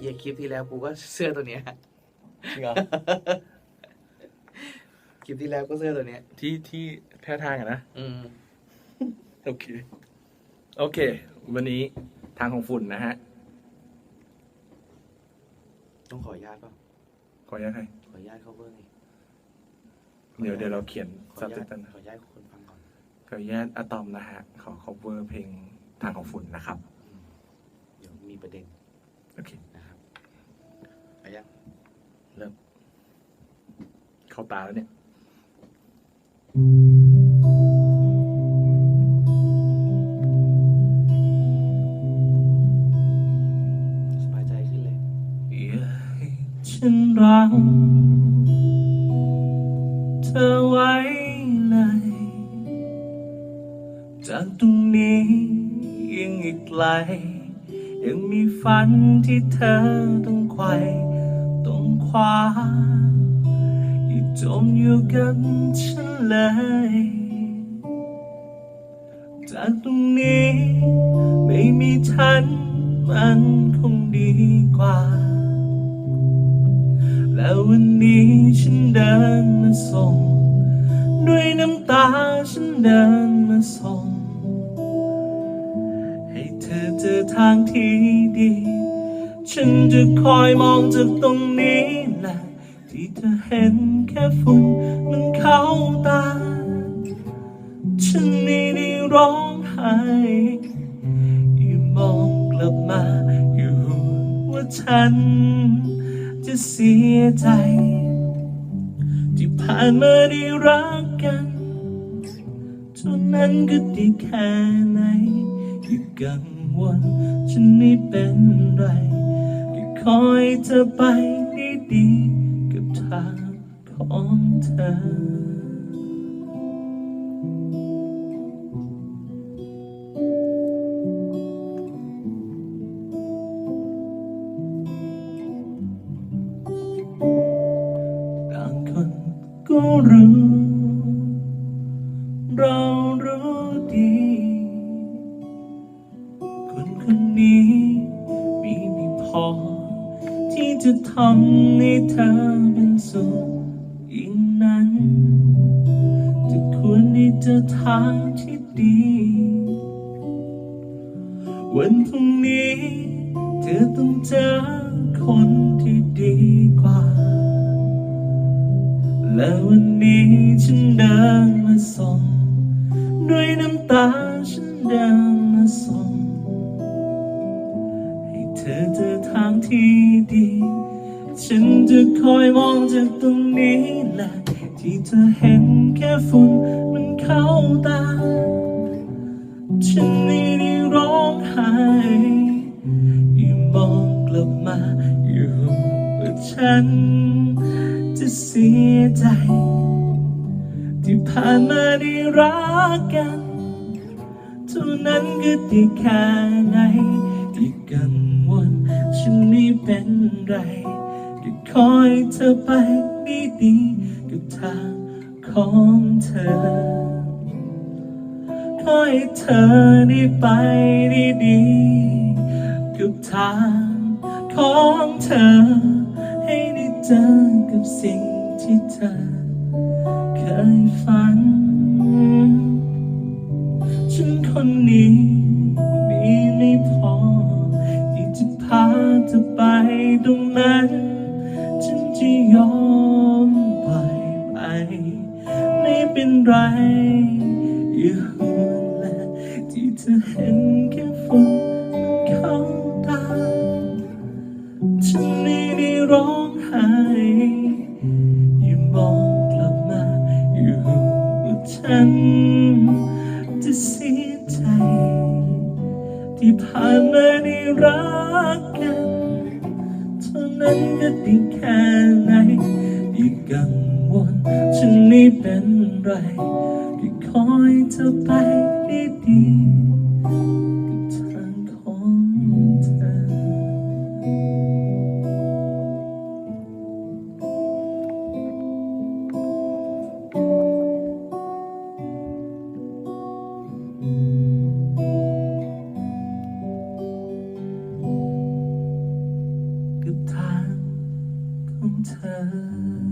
เยียคลิปที่แล้วกูก็เสื้อตัวเนี้ยจริงเหรอคลิปที่แล้วก็เสื้อตัวเนี้ย ที่ที่แพ้ทางอะนะ อืม โอเค โอเค วันนี้ทางของฝุ่นนะฮะ ต้องขออนุญาตเปล่าขออนุญาตให้ ขออนุญาต cover ไงเดี๋ยวเดี๋ยวเราเขียนขอซัอบนุไตญาตเติลขออนุญาตคนฟังก่อน ขออนุญาตอะตอมนะฮะ ขอ cover เพลงทางของฝุ่นนะครับอืมเดี๋ยวมีประเด็น โอเคนะครับเอายังเริ่ม เข้าตาแล้วเนี่ยสบายใจขึ้นเลย อย่าให้ฉันรักเธอไว้เลย จากตรงนี้ยังอีกไกล ยังมีฝันที่เธอต้องไขว่ต้องคว้าอย่าจมอยู่กับฉันเลย จากตรงนี้ไม่มีฉันมันคงดีกว่า แล้ววันนี้ฉันเดินมาส่ง ด้วยน้ำตาฉันเดินมาส่ง ทางที่ดี ฉันจะคอยมองจากตรงนี้แหละ ที่เธอเห็นแค่ฝุ่นมันเข้าตา ฉันไม่ได้ร้องไห้อยู่มองกลับมาอยู่ว่าฉัน จะเสียใจ ที่ผ่านมาได้รักกันเท่านั้นก็ดีแค่ไหนที่กัง วลฉันไม่เป็นไรแค่คอยเธอไปด้ดีกับทางของเธอ ต่างคนก็รู้ อ ที่จะทำให้เธอเป็นสุขยิ่งนั้นจะควรที่จะทางที่ดี วันพรุ่งนี้ เธอต้องเจอคนที่ดีกว่า และวันนี้ฉันเดินมาส่ง ด้วยน้ำตาฉันเดิน เธอเจอทางที่ดี ฉันจะคอยมองจากตรงนี้แหละที่เธอเห็นแค่ฝุ่นมันเข้าตา ฉันไม่ได้ร้องไห้อยู่มองกลับมาอยู่ว่าฉัน จะเสียใจ ที่ผ่านมาได้รักกัน เท่านั้นก็ดีแค่ไหน เป็นไรก็คอยเธอไปดีดีกับทางของเธอขอให้เธอได้ไปได้ดีกับทางของเธอ ให้ได้เจอกับสิ่งที่เธอเคยฝัน ฉันคนนี้ ไปตรงนั้นฉันจะยอมปล่อยไปไม่เป็นไรอยู่แหละที่เธอเห็นแค่ฝุ่นเข้าตาฉันไม่ได้ร้องไห้อยู่มองกลับมาอยู่ว่าฉันจะเสียใจ ที่ผ่านมาได้รักกัน นั้นก็ดีแค่ไหนที่กังวลฉันไม่เป็นไรที่คอยเธอไปดีดี เกับ